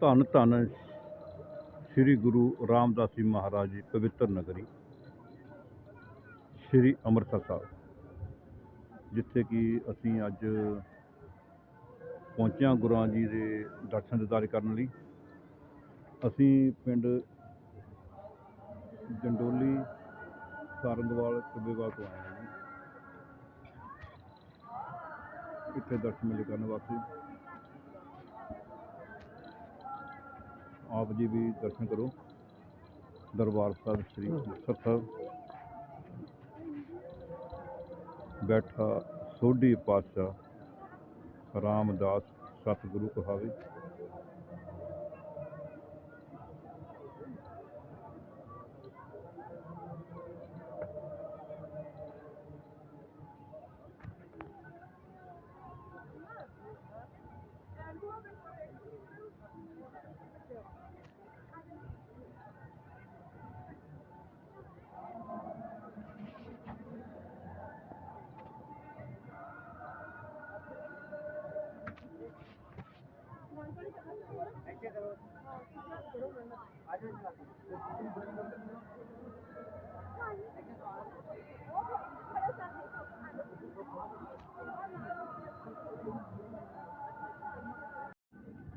ਧੰਨ ਧੰਨ ਸ੍ਰੀ ਗੁਰੂ ਰਾਮਦਾਸ ਜੀ ਮਹਾਰਾਜ ਜੀ, ਪਵਿੱਤਰ ਨਗਰੀ, ਸ੍ਰੀ ਅੰਮ੍ਰਿਤਸਰ ਸਾਹਿਬ, ਜਿੱਥੇ ਕਿ ਅਸੀਂ ਅੱਜ ਪਹੁੰਚਿਆ ਹਾਂ ਗੁਰਾਂ ਜੀ ਦੇ ਦਰਸ਼ਨ ਦਿਦਾਰੇ ਕਰਨ ਲਈ। ਅਸੀਂ ਪਿੰਡ ਜੰਡੋਲੀ, ਸਾਰੰਗਵਾਲ ਚੱਬੇਵਾਲ ਤੋਂ ਆਏ ਹਾਂ ਇੱਥੇ ਦਰਸ਼ਨ ਮਿਲੇ ਕਰਨ ਵਾਸਤੇ। ਆਪ ਜੀ ਵੀ ਦਰਸ਼ਨ ਕਰੋ। ਦਰਬਾਰ ਸਾਹਿਬ ਸ੍ਰੀ ਮੁਕਤਸਰ ਸਾਹਿਬ। ਬੈਠਾ ਸੋਢੀ ਪਾਤਸ਼ਾਹ ਰਾਮਦਾਸ ਸਤਿਗੁਰੂ ਕਹਾਵੇ।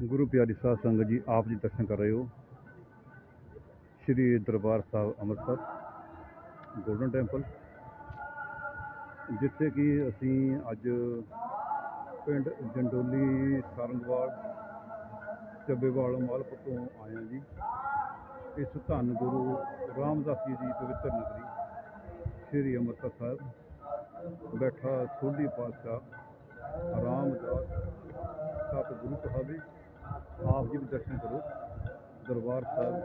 ਗੁਰੂ ਪਿਆਰੀ ਸਾਧ ਸੰਗਤ ਜੀ, ਆਪ ਜੀ ਦਰਸ਼ਨ ਕਰ ਰਹੇ ਹੋ। ਸ਼੍ਰੀ ਦਰਬਾਰ ਸਾਹਿਬ ਅੰਮ੍ਰਿਤਸਰ ਗੋਲਡਨ ਟੈਂਪਲ ਜਿੱਥੇ ਕਿ ਅਸੀਂ ਅੱਜ ਪਿੰਡ ਜੰਡੋਲੀ, ਸਾਰੰਗਵਾਲ ਚੱਬੇਵਾਲ ਮਾਲਪੁਰ ਤੋਂ ਆਇਆ ਜੀ। ਇਸ ਧੰਨ ਗੁਰੂ ਰਾਮਦਾਸ ਜੀ ਦੀ ਪਵਿੱਤਰ ਨਗਰੀ, ਸ਼੍ਰੀ ਅੰਮ੍ਰਿਤਸਰ ਸਾਹਿਬ। ਬੈਠਾ ਸੋਢੀ ਪਾਤਸ਼ਾਹ ਰਾਮਦਾਸ, ਸਤਿਗੁਰੂ ਕਹਾਵੇ। ਆਪ ਜੀ ਵੀ ਦਰਸ਼ਨ ਕਰੋ। ਦਰਬਾਰ ਸਾਹਿਬ,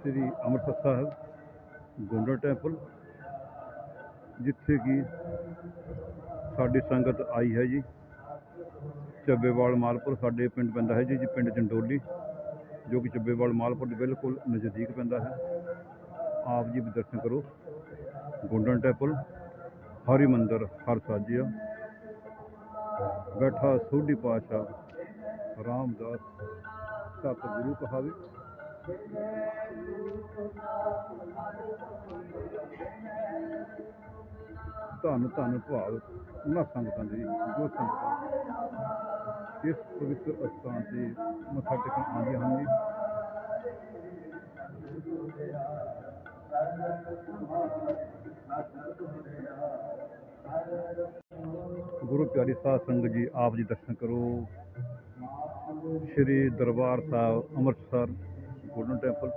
ਸ੍ਰੀ ਅੰਮ੍ਰਿਤਸਰ ਸਾਹਿਬ ਗੋਲਡਨ ਟੈਂਪਲ, ਜਿੱਥੇ ਕਿ ਸਾਡੀ ਸੰਗਤ ਆਈ ਹੈ ਜੀ। ਚੱਬੇਵਾਲ ਮਾਲਪੁਰ, ਸਾਡੇ ਪਿੰਡ ਪੈਂਦਾ ਹੈ ਜੀ ਜੀ ਪਿੰਡ ਜੰਡੋਲੀ, ਜੋ ਕਿ ਚੱਬੇਵਾਲ ਮਾਲਪੁਰ ਦੇ ਬਿਲਕੁਲ ਨਜ਼ਦੀਕ ਪੈਂਦਾ ਹੈ। ਆਪ ਜੀ ਵੀ ਦਰਸ਼ਨ ਕਰੋ। ਗੋਲਡਨ ਟੈਂਪਲ, ਹਰੀ ਮੰਦਰ, ਹਰ ਸਾਜਿਆ। ਬੈਠਾ ਸੋਢੀ ਪਾਤਸ਼ਾਹ, ਰਾਮਦਾਸ, ਸਤਿਗੁਰੂ ਕਹਾਵੇ। ਧੰਨ ਧੰਨ ਭਾਵ ਉਹਨਾਂ ਸੰਗਤਾਂ ਦੀ, ਜੋ ਸੰਗਤਾਂ ਇਸ ਪਵਿੱਤਰ ਅਸਥਾਨ ਤੇ ਮੱਥਾ ਟੇਕਣ ਆਉਂਦੀਆਂ ਹਨ ਗੁਰੂ ਪਿਆਰੀ ਸਾਧ ਸੰਗਤ ਜੀ, ਆਪ ਜੀ ਦਰਸ਼ਨ ਕਰੋ। Shri Darbar Sahib, Amritsar, golden temple.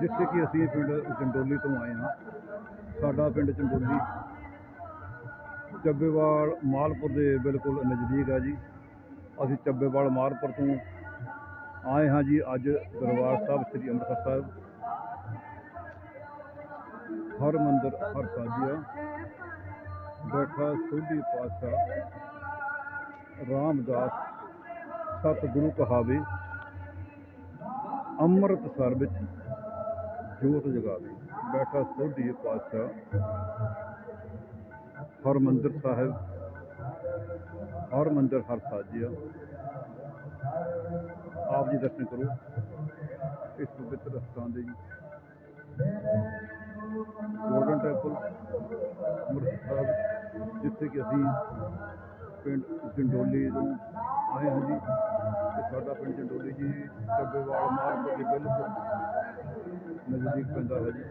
ਜਿੱਥੇ ਕਿ ਅਸੀਂ ਪਿੰਡ ਚੰਡੋਲੀ ਤੋਂ ਆਏ ਹਾਂ। ਸਾਡਾ ਪਿੰਡ ਚੰਡੋਲੀ, ਚੱਬੇਵਾਲ, ਮਾਲਪੁਰ ਦੇ ਬਿਲਕੁਲ ਨਜ਼ਦੀਕ ਆ ਜੀ। ਅਸੀਂ ਚੱਬੇਵਾਲ, ਮਾਲਪੁਰ ਤੋਂ ਆਏ ਹਾਂ ਜੀ ਅੱਜ ਦਰਬਾਰ ਸਾਹਿਬ, ਸ੍ਰੀ ਅੰਮ੍ਰਿਤਸਰ ਸਾਹਿਬ। ਹਰ ਮੰਦਰ, ਹਰ ਸਾਜਿਆ। ਬੈਠਾ ਸੋਢੀ ਪਾਤਸ਼ਾਹ ਰਾਮਦਾਸ, ਸਤਿਗੁਰੂ ਕਹਾਵੇ। ਅੰਮ੍ਰਿਤਸਰ ਵਿੱਚ ਜੋਤ ਜਗਾਵੇ ਬੈਠਾ ਸੋਢੀ ਪਾਤਸ਼ਾਹ ਹਰ ਮੰਦਰ ਸਾਹਿਬ। ਹਰ ਮੰਦਰ ਹਰ ਸਾਜਿਆ। ਆਪ ਜੀ ਦਰਸ਼ਨ ਕਰੋ। ਇਸ ਪਵਿੱਤਰ ਸਥਾਨ ਦੇ ਜੀ। ਗੋਲਡਨ ਟੈਂਪਲ, ਅੰਮ੍ਰਿਤਸਰ ਸਾਹਿਬ, ਜਿੱਥੇ ਕਿ ਅਸੀਂ ਪਿੰਡ ਜੰਡੋਲੀ ਤੋਂ ਆਏ ਹਾਂ ਜੀ। ਤੇ ਸਾਡਾ ਪਿੰਡ ਜੰਡੋਲੀ ਜੀ ਚੱਬੇਵਾਲ ਮਾਰਕੀਟ ਦੇ ਬਿਲਕੁਲ ਨਜ਼ਦੀਕ ਪੈਂਦਾ ਹੈ ਜੀ।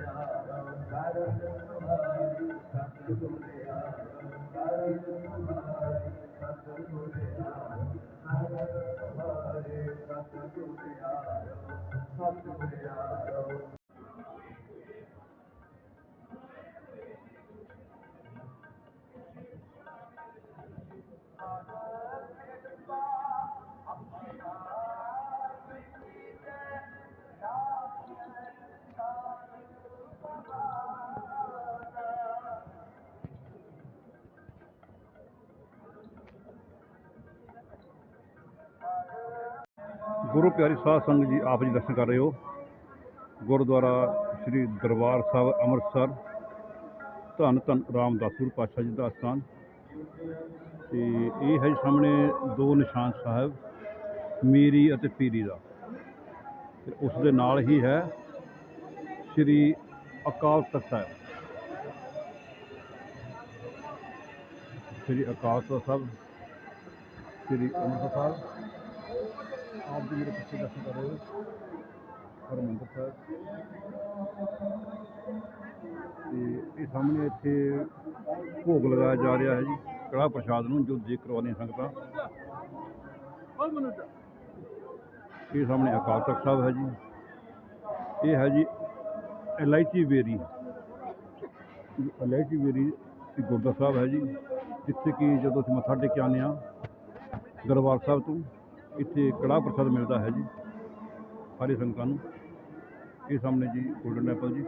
ਗੁਰੂ ਪਿਆਰੀ ਸਾਧ ਸੰਗਤ ਜੀ ਆਪ ਜੀ ਦਰਸ਼ਨ ਕਰ ਰਹੇ ਹੋ। ਗੁਰਦੁਆਰਾ ਸ੍ਰੀ ਦਰਬਾਰ ਸਾਹਿਬ ਅੰਮ੍ਰਿਤਸਰ। ਧੰਨ ਧੰਨ ਰਾਮਦਾਸਪੁਰ ਪਾਤਸ਼ਾਹ ਜੀ ਦਾ ਸਥਾਨ। ਤੇ ਇਹ ਹੈ ਜੀ ਸਾਹਮਣੇ ਦੋ ਨਿਸ਼ਾਨ ਸਾਹਿਬ, ਮੀਰੀ ਅਤੇ ਪੀਰੀ ਦਾ। ਉਸ ਦੇ ਨਾਲ ਹੀ ਹੈ ਸ੍ਰੀ ਅਕਾਲ ਤਖਤ ਸਾਹਿਬ। ਸ੍ਰੀ ਅਕਾਲ ਤਖਤ ਸਾਹਿਬ, ਸ੍ਰੀ ਅੰਮ੍ਰਿਤਸਰ ਸਾਹਿਬ। ਆਪ ਜੀ ਮੇਰੇ ਪਿੱਛੇ ਦਰਸ਼ਨ ਕਰ ਰਹੇ ਹੋ। ਹਰਮੰਦਰ ਸਾਹਿਬ। ਤੇ ਇਹ ਸਾਹਮਣੇ ਇੱਥੇ ਭੋਗ ਲਗਾਇਆ ਜਾ ਰਿਹਾ ਹੈ ਜੀ। ਕੜਾਹ ਪ੍ਰਸ਼ਾਦ ਨੂੰ ਜੋ ਦੇਖ ਕਰਵਾਉਂਦੀਆਂ ਸੰਗਤਾਂ। ਇਹ ਸਾਹਮਣੇ ਅਕਾਲ ਤਖਤ ਸਾਹਿਬ ਹੈ ਜੀ। ਇਹ ਹੈ ਜੀ ਇਲਾਇਚੀ ਵੇਰੀ ਇਲਾਇਚੀ ਵੇਰੀ ਇਹ ਗੁਰਦੁਆਰਾ ਸਾਹਿਬ ਹੈ ਜੀ। ਜਿੱਥੇ ਕਿ ਜਦੋਂ ਅਸੀਂ ਮੱਥਾ ਟੇਕ ਆਉਂਦੇ ਹਾਂ ਦਰਬਾਰ ਸਾਹਿਬ ਤੋਂ ਇੱਥੇ ਕੜਾਹ ਪ੍ਰਸ਼ਾਦ ਮਿਲਦਾ ਹੈ ਜੀ, ਸਾਰੇ ਸੰਗਤਾਂ ਨੂੰ। ਇਹ ਸਾਹਮਣੇ ਜੀ ਗੋਲਡਨ ਐਪਲ ਜੀ।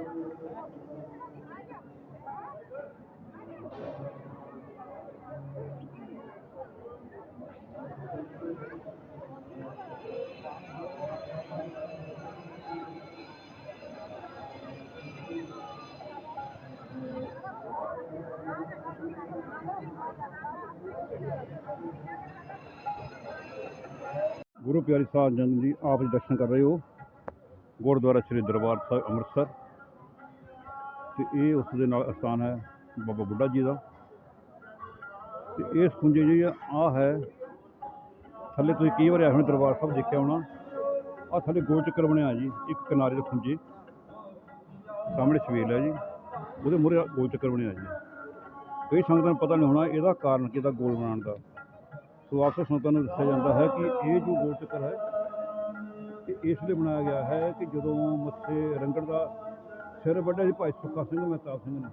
ਗੁਰੂ ਪਿਆਰੀ ਸਾਹਿਬ ਜਨ ਜੀ, ਆਪ ਜੀ ਦਰਸ਼ਨ ਕਰ ਰਹੇ ਹੋ। ਗੁਰਦੁਆਰਾ ਸ੍ਰੀ ਦਰਬਾਰ ਸਾਹਿਬ ਅੰਮ੍ਰਿਤਸਰ। ਤੇ ਇਹ ਉਸ ਦੇ ਨਾਲ ਅਸਥਾਨ ਹੈ ਬਾਬਾ ਬੁੱਢਾ ਜੀ ਦਾ। ਤੇ ਇਸ ਖੁੰਝੇ ਜਿਹੜੀ ਆ ਹੈ। ਥੱਲੇ ਤੁਸੀਂ ਕਈ ਵਾਰ ਆਏ ਹੋਣੇ ਦਰਬਾਰ ਸਾਹਿਬ ਦੇਖਿਆ ਹੋਣਾ। ਆ ਥੱਲੇ ਗੋਲ ਚੱਕਰ ਬਣਿਆ ਜੀ, ਇੱਕ ਕਿਨਾਰੇ ਦੇ ਖੁੰਝੇ। ਸਾਹਮਣੇ ਛਵੇਲ ਹੈ ਜੀ, ਉਹਦੇ ਮੂਹਰੇ ਗੋਲ ਚੱਕਰ ਬਣਿਆ ਜੀ। ਕਈ ਸੰਗਤਾਂ ਨੂੰ ਪਤਾ ਨਹੀਂ ਹੋਣਾ ਇਹਦਾ ਕਾਰਨ ਕੀ ਗੋਲ ਬਣਾਉਣ ਦਾ। ਸਵਾਸ ਆਪਸ ਨੂੰ ਦੱਸਿਆ ਜਾਂਦਾ ਹੈ ਕਿ ਇਹ ਜੋ ਗੋਲ ਚੱਕਰ ਹੈ, ਇਹ ਇਸ ਲਈ ਬਣਾਇਆ ਗਿਆ ਹੈ ਕਿ ਜਦੋਂ ਮੱਥੇ ਰੰਗੜ ਦਾ ਸਿਰ ਵੱਢਿਆ ਸੀ ਭਾਈ ਸੁੱਖਾ ਸਿੰਘ, ਮਹਿਤਾਬ ਸਿੰਘ ਨੇ।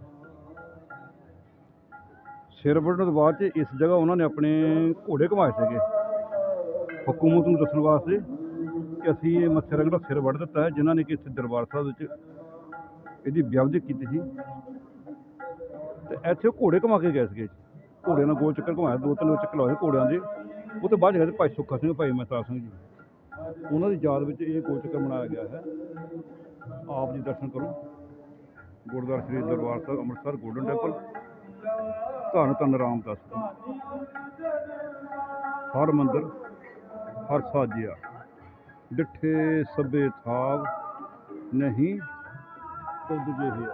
ਸਿਰ ਵੱਢਣ ਤੋਂ ਬਾਅਦ 'ਚ ਇਸ ਜਗ੍ਹਾ ਉਹਨਾਂ ਨੇ ਆਪਣੇ ਘੋੜੇ ਘਮਾਏ ਸੀਗੇ। ਹਕੂਮਤ ਨੂੰ ਦੱਸਣ ਵਾਸਤੇ ਕਿ ਅਸੀਂ ਇਹ ਮੱਥੇ ਰੰਗੜ ਦਾ ਸਿਰ ਵੱਢ ਦਿੱਤਾ ਹੈ, ਜਿਨ੍ਹਾਂ ਨੇ ਕਿ ਇੱਥੇ ਦਰਬਾਰ ਸਾਹਿਬ ਵਿੱਚ ਇਹਦੀ ਵਿਆਵਧਿਕ ਕੀਤੀ ਸੀ। ਤੇ ਇੱਥੇ ਉਹ ਘੋੜੇ ਘਮਾ ਕੇ ਗਏ ਸੀਗੇ। ਘੋੜਿਆਂ ਨਾਲ ਗੋਲ ਚੱਕਰ ਘੁਮਾਇਆ, ਦੋ ਤਿੰਨ ਚੱਕਰ ਲਾਏ ਘੋੜਿਆਂ ਦੇ। ਉਹ ਤੋਂ ਬਾਅਦ ਹੈਗੇ ਭਾਈ ਸੁੱਖਾ ਸਿੰਘ, ਭਾਈ ਮਹਿਤਾਬ ਸਿੰਘ ਜੀ, ਉਹਨਾਂ ਦੀ ਯਾਦ ਵਿੱਚ ਇਹ ਗੋਲ ਚੱਕਰ ਮਨਾਇਆ ਗਿਆ ਹੈ। ਆਪ ਜੀ ਦਰਸ਼ਨ ਕਰੋ। ਗੁਰਦੁਆਰਾ ਸ੍ਰੀ ਦਰਬਾਰ ਸਾਹਿਬ, ਅੰਮ੍ਰਿਤਸਰ ਗੋਲਡਨ ਟੈਂਪਲ ਧੰਨ ਧੰਨ ਰਾਮਦਾਸ ਹਰ ਮੰਦਰ, ਹਰ ਸਾਜਿਆ। ਡਿੱਠੇ ਸਭੇ ਥਾਵ, ਨਹੀਂ ਤੁਧ ਜਿਹੇ